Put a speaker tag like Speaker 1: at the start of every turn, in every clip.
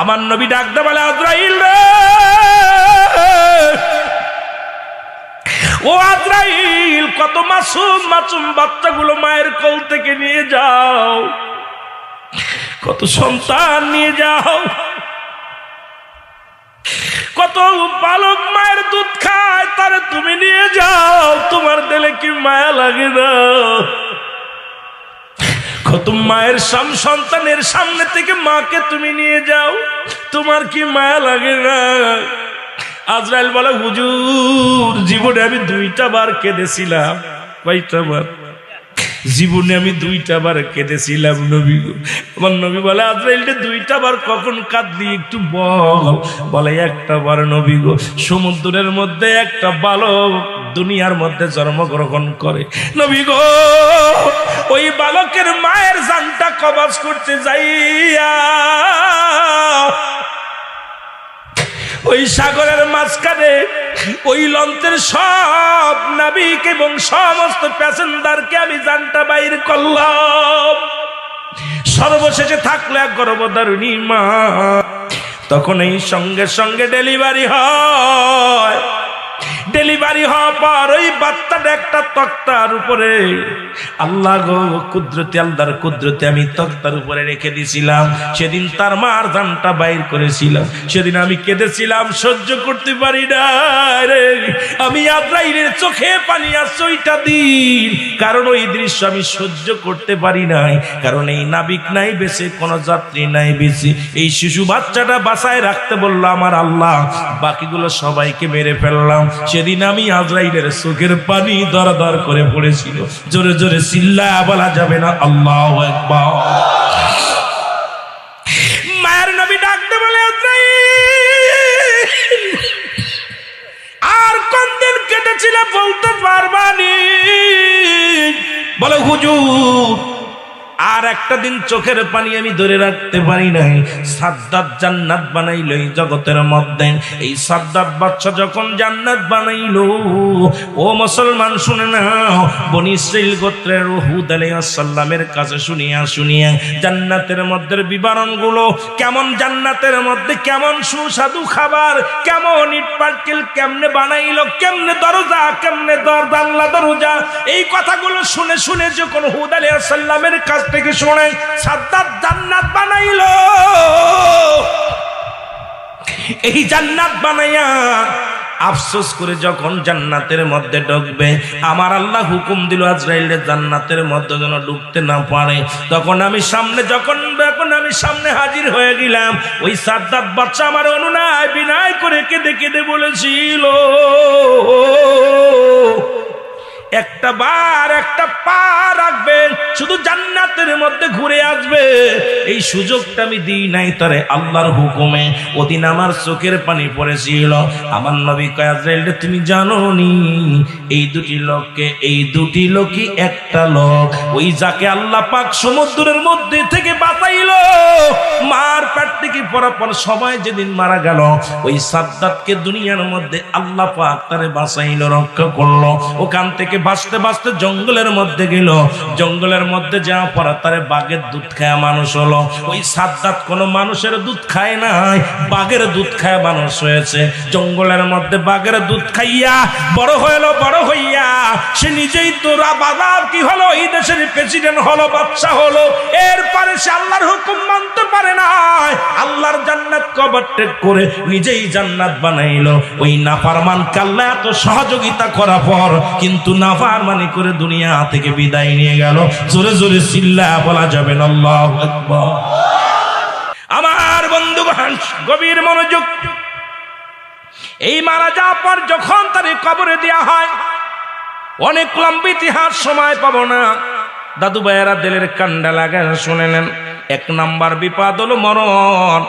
Speaker 1: আমার নবী ডাকতে বলে, আজরাইল রে। ও আজরাইল, কত মাসুম মাসুম বাচ্চাগুলো মায়ের কোল থেকে নিয়ে যাও। কত সন্তান নিয়ে যাও। কত বালক মায়ের দুধ খায়, তারে তুমি নিয়ে যাও। তোমার দিলে কি মায়া লাগে না। কত মায়ের সাম, সন্তানের সামনে থেকে মাকে তুমি নিয়ে যাও। তোমার কি মায়া লাগে না? আজরাইল বলে, হুজুর, জীবনে আমি দুইটা বার কেঁদেছিলাম। কয়টা বার? জীবনে আমি দুইটা বার কেঁদেছিলাম নবী। আমার নবী বলে আজরাইলটা দুইটা বার কখন কাঁদলি একটু বল? বলে, একটা বার নবী গো, সমুদ্রের মধ্যে একটা বালক দুনিয়ার মধ্যে জন্মগ্রহণ করে। নবী গো, ওই বালকের মায়ের জানটা কবাজ করতে যাইয়া, ওই সাগরের মাঝখানে ওই লঞ্চের সব নাবিক এবং সমস্ত প্যাসেঞ্জারকে আমি জানটা বাইর করলাম। সর্বশেষে থাকল এক গর্ভধারণী মা। তখন এই সঙ্গে সঙ্গে ডেলিভারি হয়। ডেলিভারি হওয়ার পর ওই বাচ্চাটা একটা তক্তার উপরে, আল্লাহ গো, কুদরতি, আল্লাহর কুদরতি আমি তক্তার উপরে রেখে দিছিলাম। সেদিন তার মার দানটা বাইর করেছিলাম। সেদিন আমি কেঁদেছিলাম, সহ্য করতে পারি না রে। আমি আদ্রাইলের চোখে পানি আসছে ওইটা দিন কারণ ওই দৃশ্য আমি সহ্য করতে পারি নাই। কারণ এই নাবিক নাই বেশি কোনো যাত্রী নাই বেশি এই শিশু বাচ্চাটা বাসায় রাখতে বলল আমার আল্লাহ, বাকিগুলো সবাইকে মেরে ফেললাম। সেদিন আমি আজরাইলের চোখের পানি দর দর করে পড়েছিল। জোরে জোরে চিল্লা বলা যাবে না, আল্লাহ মায়ের নবী ডাকতে বলে আর কোন দিন কেটেছিল বলতে পারবানি? বলে, হুজুর আর একটা দিন চোখের পানি আমি ধরে রাখতে পারি নাই। সাদ্দাত জান্নাত বানাইল এই জগতের মধ্যে। এই সাদ্দাত বাচ্চা যখন জান্নাত বানাইল, ও মুসলমান শুনে নাও, বনি ইসরাইল গোত্রের হুদ আলাইহিসসালামের কাছে শুনিয়া শুনিয়া জান্নাতের মধ্যে বিবরণগুলো কেমন, জান্নাতের মধ্যে কেমন সুস্বাদু খাবার, কেমন ইট পাটকেল কেমনে বানাইলো, কেমনে দরজা, কেমনে দর জানলা, দরজা, এই কথাগুলো শুনে শুনে যখন হুদ আলাইহিসসালামের কাছ থেকে শুনে সাদ্দাত জান্নাত বানাইলো। এই জান্নাত বানাইয়া আফসোস করে যখন জান্নাতের মধ্যে ঢুকবে, আমার আল্লাহ হুকুম দিল আজরাইলের জান্নাতের মধ্যে যেন ঢুকতে না পারে। তখন আমি সামনে যখন যখন আমি সামনে হাজির হয়ে গেলাম। ওই সাদ্দাত বাচ্চা আমার অনুনয় বিনয় করে কেঁদে কেঁদে বলেছিল, একটা বার একটা পা রাখবে শুধু জান্নাতের মধ্যে ঘুরে আসবে। এই সুযোগটা আমি দিই নাই তরে আল্লাহর হুকুমে। ওদিন আমার চোখের পানি পড়েছিল। আমার নবী কয়াজরাইল তুমি জানো নি এই দুটি লোককে, এই দুটি লোকই একটা লোক। ওই যাকে আল্লাহ পাক সমুদ্রের মধ্যে থেকে বাঁচাইলো পরাপর সবাই যেদিন মারা গেল, ওই সাদ্দাতকে দুনিয়ার মধ্যে আল্লাহ পাক তারে বাঁচাইলো, রক্ষা করল। ওখান থেকে বাঁচতে বাঁচতে জঙ্গলের মধ্যে গেল। জঙ্গলের মধ্যে যাওয়া পর তারে বাঘের দুধ খায় মানুষ হলো। ওই সাদ্দাত কোনো মানুষের দুধ খায় নাই, বাঘের দুধ খায় মানুষ হয়েছে। জঙ্গলের মধ্যে বাঘের দুধ খাইয়া, বড় হইল বড় হইয়া, সে নিজেই তোরা বাজার কি হলো? এই দেশের প্রেসিডেন্ট হলো বাচ্চা হলো। এরপরে সে আল্লাহর হুকুম মানতে পারে না আল্লাহর জান্নাত কবর টেক করে নিজেই জান্নাত বানাইলো। ওই নাফারমান কাল্লা এত সহযোগিতা করার পর কিন্তু নাফারমানি করে দুনিয়া থেকে বিদায় নিয়ে গেল। জোরে জোরে চিল্লা বলা যাবে না, আল্লাহু আমার বন্ধু গভীর মনোযোগ। এই মারা যাওয়ার পর যখন তার কবরে দেয়া হয়, অনেক লম্বা ইতিহাস সময় পাবো না। দাদু ভাইয়েরা দিলের কান্ডা লাগা শুনে নেন। এক নাম্বার বিপদ হলো মরণ,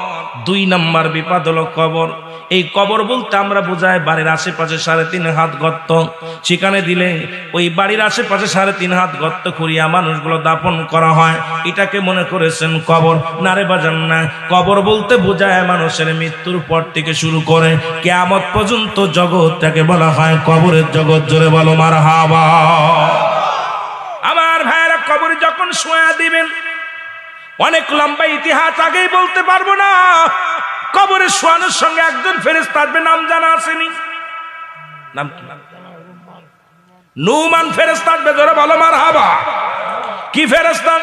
Speaker 1: দুই নাম্বার বিপদ হলো কবর। এই কবর বলতে আমরা বোঝাই বাড়ির আশেপাশে সাড়ে তিন হাত গর্ত। সেখানে দিলে ওই বাড়ির আশেপাশে সাড়ে তিন হাত গর্ত খুঁড়িয়া মানুষগুলো দাপন করা হয়। এটাকে মনে করেছেন কবর। নারে বাজান না, কবর বলতে বোঝায় মানুষের মৃত্যুর পর থেকে শুরু করে কেয়ামত পর্যন্ত জগৎটাকে বলা হয় কবরের জগৎ। জোরে বলো মার ভাইয়েরা কবর সোয়া দিবেন। অনেক লম্বা ইতিহাস আগেই বলতে পারব না। কবরের সোয়ানোর সঙ্গে একজন ফেরেস তারবে নাম জানা আসেনি। নাম কি? নুমান ফেরেস আসবে, ধরো ভালো মার হাবা কি ফেরেস্তা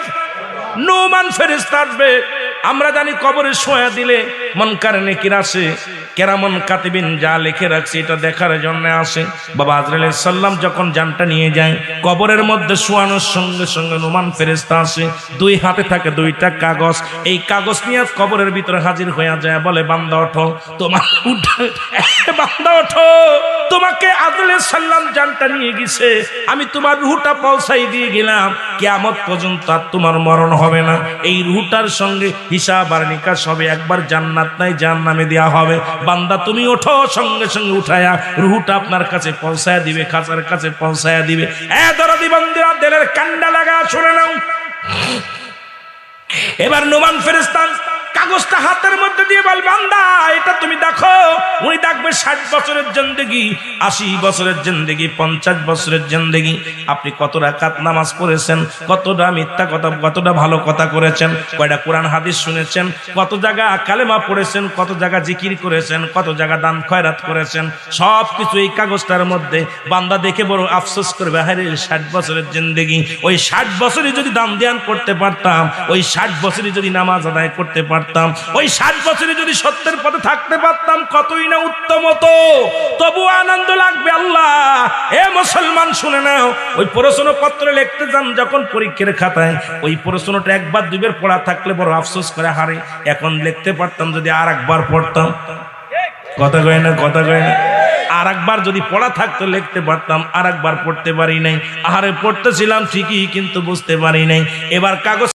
Speaker 1: নুমান ফেরেস্তা আসবে। আমরা জানি কবরে শোয়া দিলে মন কারণে কিরা আসে। কেরামন কাতিবিন যা লিখে রাখছে, এটা দেখার জন্য আসে। বাবা আজরাইল সাল্লাম যখন জানটা নিয়ে যায়, কবরের মধ্যে শোয়ানোর সঙ্গে সঙ্গে নোমান ফেরেস্তা আসে। দুই হাতে থাকে দুইটা কাগজ। এই কাগজ নিয়ে কবরের ভিতরে হাজির হয়ে যায়, বলে, বান্দা, ওঠো। তোমার বান্দা, ওঠো। তোমাকে আদলে সাল্লাম জানটা নিয়ে গেছে। আমি তোমার রুহটা পৌঁছাই দিয়ে গেলাম। কেয়ামত পর্যন্ত তোমার মরণ হবে না। এই রুটার সঙ্গে হিসাব আর নিকাশ হবে। একবার জান্নাত নাই, জাহান্নামে দেওয়া হবে। বান্দা, তুমি ওঠো, সঙ্গে সঙ্গে উঠায়া। রুহুটা আপনার কাছে পৌঁছায়া দিবে, খাঁচার কাছে পৌঁছায়া দিবে। দেলের কান্ডা লাগা, শুনে নাও। এবার নোমান ফেরেস্তান কাগজটা হাতের মধ্যে দিয়ে বল, বান্দা, এটা তুমি দেখো। উনি দেখবে ষাট বছরের জেন্দেগি, আশি বছরের জেন্দেগি, পঞ্চাশ বছরের জেন্দেগি। আপনি কত রাকাত নামাজ পড়েছেন, কতটা মিথ্যা কথা, কতটা ভালো কথা করেছেন, কয়টা কোরআন হাদিস শুনেছেন, কত জায়গা কালেমা পড়েছেন, কত জায়গা জিকির করেছেন, কত জায়গা দান খয়রাত করেছেন সব কিছু এই কাগজটার মধ্যে। বান্দা দেখে বড় আফসোস করবে হারে ষাট বছরের জিন্দেগি, ওই ষাট বছরই যদি দান ধ্যান করতে পারতাম, ওই ষাট বছরই যদি নামাজ আদায় করতে পারতাম ওই ষাট বছরে যদি সত্যের পথে থাকতে পারতাম, কতই না উত্তম হতো। তবু আনন্দ লাগবে আল্লাহ। এ মুসলমান, শুনে নাও। ওই প্রশ্ন পত্র লিখতে যান যখন পরীক্ষার খাতায়। ওই প্রশ্নটা একবার, দুইবার পড়া থাকলে বড় আফসোস করে, হারে, এখন লিখতে পারতাম যদি আর একবার পড়তাম। কথা কয় না, কথা কয় না। আর একবার যদি পড়া থাকতো, লিখতে পারতাম আর একবার পড়তে পারি নাই। আহারে, পড়তেছিলাম ঠিকই, কিন্তু বুঝতে পারি নাই। এবার কাগজ